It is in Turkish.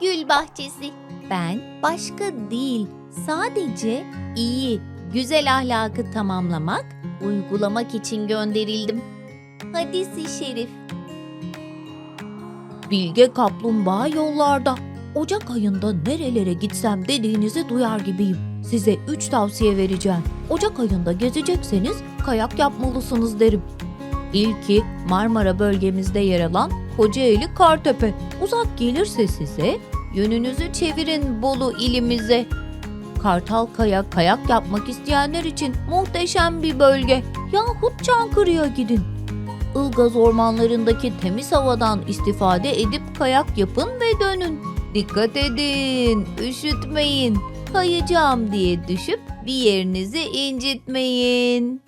Gül bahçesi. Ben başka değil, sadece iyi, güzel ahlakı tamamlamak, uygulamak için gönderildim. Hadisi şerif. Bilge kaplumbağa yollarda. Ocak ayında nerelere gitsem dediğinizi duyar gibiyim. Size üç tavsiye vereceğim. Ocak ayında gezecekseniz kayak yapmalısınız derim. İlki Marmara bölgemizde yer alan Kocaeli Kartepe. Uzak gelirse size yönünüzü çevirin Bolu ilimize. Kartalkaya kayak yapmak isteyenler için muhteşem bir bölge. Yahut Çankırı'ya gidin. Ilgaz ormanlarındaki temiz havadan istifade edip kayak yapın ve dönün. Dikkat edin, üşütmeyin. Kayacağım diye düşüp bir yerinizi incitmeyin.